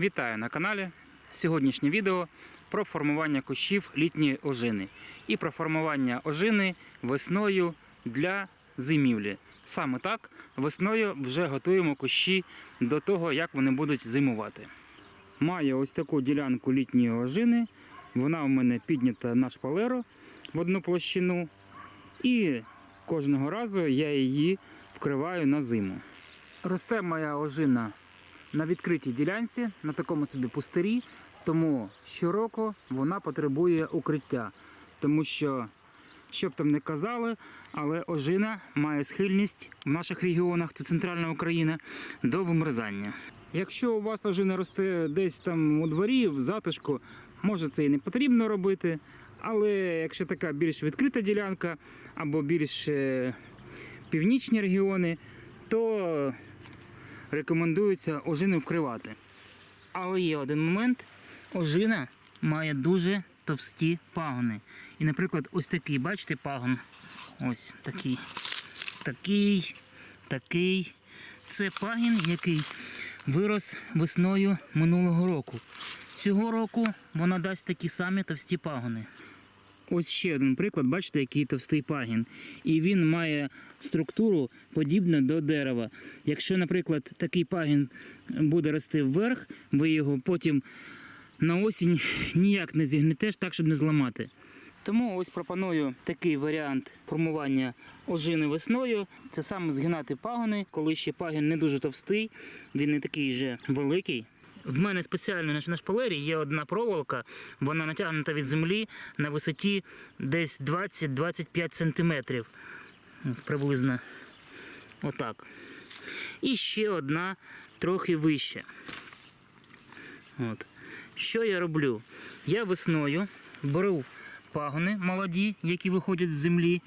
Вітаю на каналі. Сьогоднішнє відео про формування кущів літньої ожини і про формування ожини весною для зимівлі. Саме так весною вже готуємо кущі до того, як вони будуть зимувати. Маю ось таку ділянку літньої ожини. Вона у мене піднята на шпалеру в одну площину. І кожного разу я її вкриваю на зиму. Росте моя ожина на відкритій ділянці, на такому собі пустирі, тому щороку вона потребує укриття. Тому що, що б там не казали, але ожина має схильність в наших регіонах, це центральна Україна, до вимерзання. Якщо у вас ожина росте десь там у дворі, в затишку, може це і не потрібно робити. Але якщо така більш відкрита ділянка або більш е, північні регіони, то рекомендується ожину вкривати. Але є один момент: ожина має дуже товсті пагони. І, наприклад, ось такий, бачите, пагон. Ось такий. Такий, такий. Це пагін, який вирос весною минулого року. Цього року вона дасть такі самі товсті пагони. Ось ще один приклад, бачите, який товстий пагін. І він має структуру подібну до дерева. Якщо, наприклад, такий пагін буде рости вверх, ви його потім на осінь ніяк не зігнетеш так, щоб не зламати. Тому ось пропоную такий варіант формування ожини весною. Це саме згинати пагони, коли ще пагін не дуже товстий, він не такий вже великий. В мене спеціально на- шпалері є одна проволока, вона натягнута від землі на висоті десь 20-25 сантиметрів. Приблизно отак. І ще одна трохи вище. От. Що я роблю? Я весною беру пагони молоді, які виходять з землі,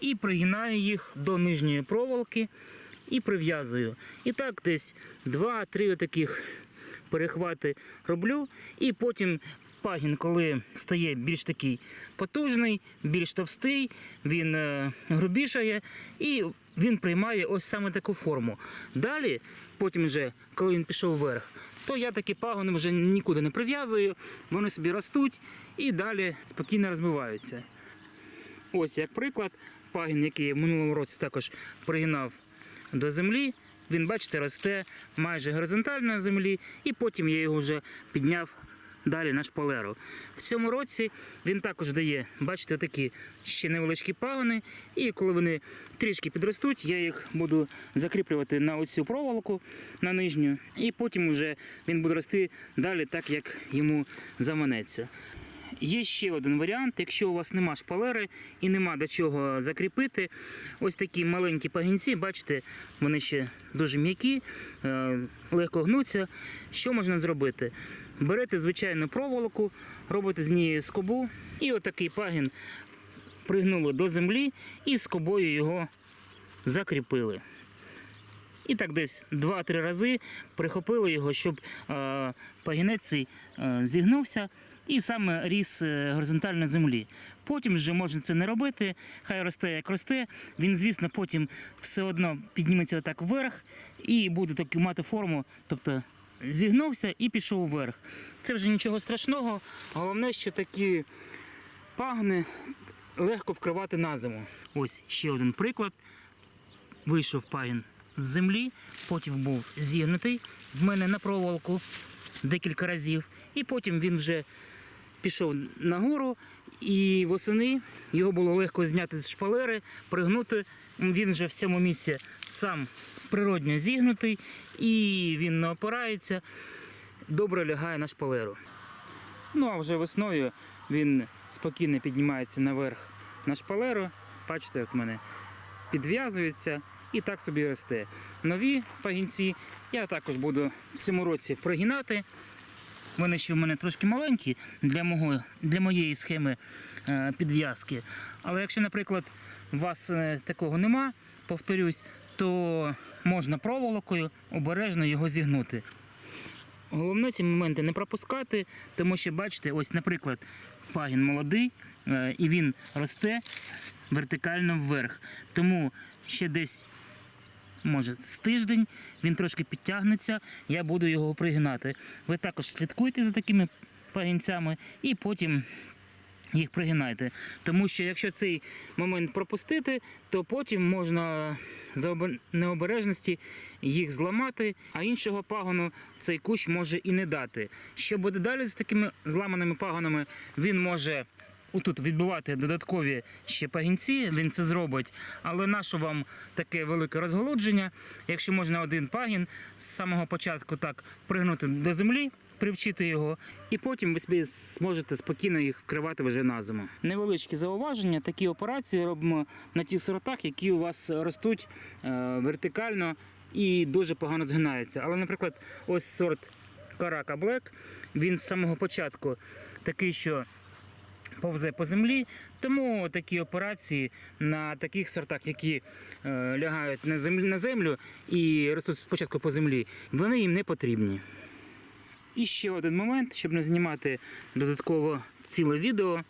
і пригинаю їх до нижньої проволоки і прив'язую. І так десь 2-3 таких перехвати роблю, і потім пагін, коли стає більш такий потужний, більш товстий, він е, грубішає і він приймає ось саме таку форму. Далі, потім вже, коли він пішов вверх, то я такі пагони вже нікуди не прив'язую, вони собі ростуть і далі спокійно розбиваються. Ось як приклад, пагін, який я в минулому році також пригинав до землі, він, бачите, росте майже горизонтально на землі, і потім я його вже підняв далі на шпалеру. В цьому році він також дає, бачите, такі ще невеличкі пагони, і коли вони трішки підростуть, я їх буду закріплювати на оцю проволоку на нижню, і потім вже він буде рости далі так, як йому заманеться. Є ще один варіант, якщо у вас нема шпалери і нема до чого закріпити, ось такі маленькі пагінці, бачите, вони ще дуже м'які, е, легко гнуться. Що можна зробити? Берете звичайну проволоку, робите з неї скобу, і отакий пагін пригнули до землі і скобою його закріпили. І так десь 2-3 рази прихопили його, щоб е, пагінець цей е, зігнувся і саме ріс е, горизонтально землі. Потім вже можна це не робити, хай росте як росте. Він, звісно, потім все одно підніметься отак вверх і буде таки мати форму, тобто зігнувся і пішов вверх. Це вже нічого страшного. Головне, що такі пагни легко вкривати на зиму. Ось ще один приклад вийшов пагін з землі, потім був зігнутий в мене на проволоку декілька разів, і потім він вже пішов нагору, і восени його було легко зняти з шпалери, пригнути. Він вже в цьому місці сам природньо зігнутий, і він не опирається, добре лягає на шпалеру. Ну а вже весною він спокійно піднімається наверх на шпалеру. Бачите, от мене підв'язується і так собі росте. Нові пагінці я також буду в цьому році прогинати. Вони ще в мене трошки маленькі для, мого, для моєї схеми е, підв'язки. Але якщо, наприклад, у вас е, такого нема, повторюсь, то можна проволокою обережно його зігнути. Головне ці моменти не пропускати, тому що, бачите, ось, наприклад, пагін молодий, е, і він росте вертикально вверх. Тому ще десь може з тиждень, він трошки підтягнеться, я буду його пригинати. Ви також слідкуйте за такими пагінцями і потім їх пригинайте. Тому що якщо цей момент пропустити, то потім можна за необережності їх зламати, а іншого пагону цей кущ може і не дати. Що буде далі з такими зламаними пагонами, він може. Отут відбивати додаткові ще пагінці, він це зробить. Але нащо вам таке велике розголодження, якщо можна один пагін з самого початку так пригнути до землі, привчити його, і потім ви собі зможете спокійно їх вкривати вже на зиму. Невеличкі зауваження, такі операції робимо на тих сортах, які у вас ростуть е, вертикально і дуже погано згинаються. Але, наприклад, ось сорт Карака Блек, він з самого початку такий, що повзе по землі. Тому такі операції на таких сортах, які е, лягають на землю, на землю і ростуть спочатку по землі, вони їм не потрібні. І ще один момент, щоб не знімати додатково ціле відео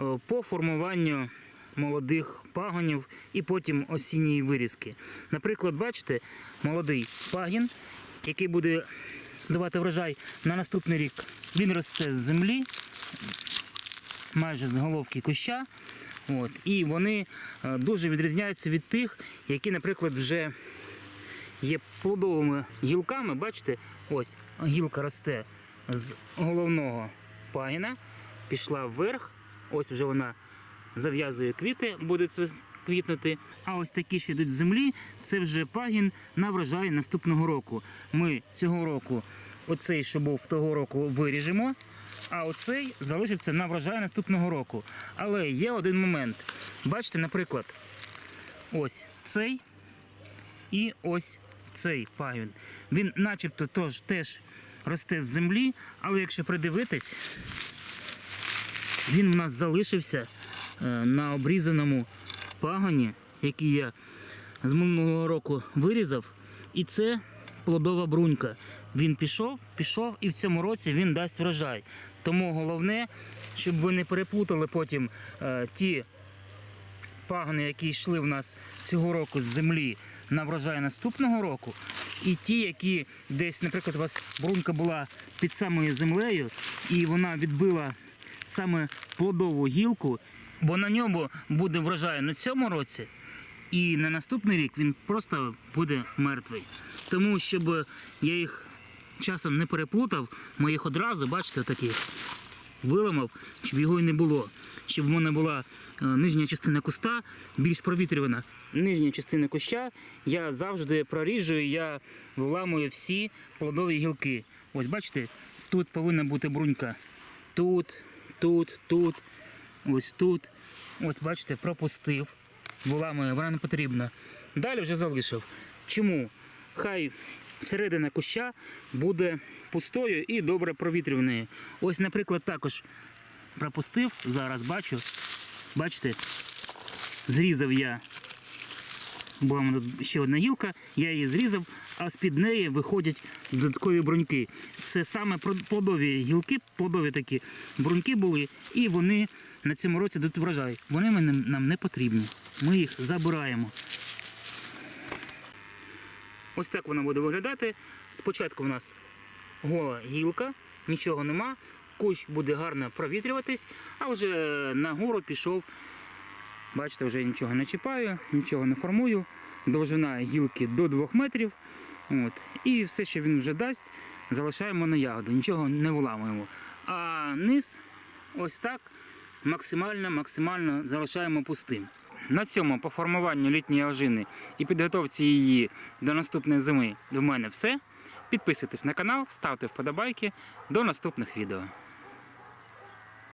е, по формуванню молодих пагонів і потім осінньої вирізки. Наприклад, бачите, молодий пагін, який буде давати врожай на наступний рік. Він росте з землі, майже з головки куща. От, і вони е, дуже відрізняються від тих, які, наприклад, вже є плодовими гілками. Бачите, ось гілка росте з головного пагіна, пішла вверх. Ось вже вона зав'язує квіти, буде квітнути. А ось такі, що йдуть з землі, це вже пагін на врожай наступного року. Ми цього року, оцей, що був того року, виріжемо. А оцей залишиться на врожай наступного року. Але є один момент. Бачите, наприклад, ось цей і ось цей пагін. Він начебто тож, теж росте з землі, але якщо придивитись, він в нас залишився е, на обрізаному пагоні, який я з минулого року вирізав. І це плодова брунька. Він пішов, пішов, і в цьому році він дасть врожай. Тому головне, щоб ви не переплутали потім е, ті пагони, які йшли в нас цього року з землі на врожай наступного року, і ті, які десь, наприклад, у вас брунька була під самою землею, і вона відбила саме плодову гілку, бо на ньому буде врожай на цьому році, і на наступний рік він просто буде мертвий. Тому, щоб я їх часом не переплутав, ми їх одразу, бачите, такі виламав, щоб його й не було. Щоб в мене була е, нижня частина куста більш провітрювана. Нижня частина куща я завжди проріжую, я виламую всі плодові гілки. Ось бачите, тут повинна бути брунька. Тут, тут, тут, ось тут. Ось бачите, пропустив. Виламую, вона не потрібна. Далі вже залишив. Чому? Хай середина куща буде пустою і добре провітрюваною. Ось, наприклад, також пропустив, зараз бачу. Бачите, зрізав я. Була ще одна гілка, я її зрізав, а з-під неї виходять додаткові бруньки. Це саме плодові гілки, плодові такі бруньки були, і вони на цьому році дадуть врожай. Вони нам не потрібні. Ми їх забираємо. Ось так вона буде виглядати. Спочатку в нас гола гілка, нічого нема. Кущ буде гарно провітрюватись, а вже нагору пішов. Бачите, вже нічого не чіпаю, нічого не формую. Довжина гілки до 2 метрів. От. І все, що він вже дасть, залишаємо на ягоди, нічого не виламуємо. А низ ось так максимально, максимально залишаємо пустим. На цьому по формуванню літньої ожини і підготовці її до наступної зими в мене все. Підписуйтесь на канал, ставте вподобайки. До наступних відео.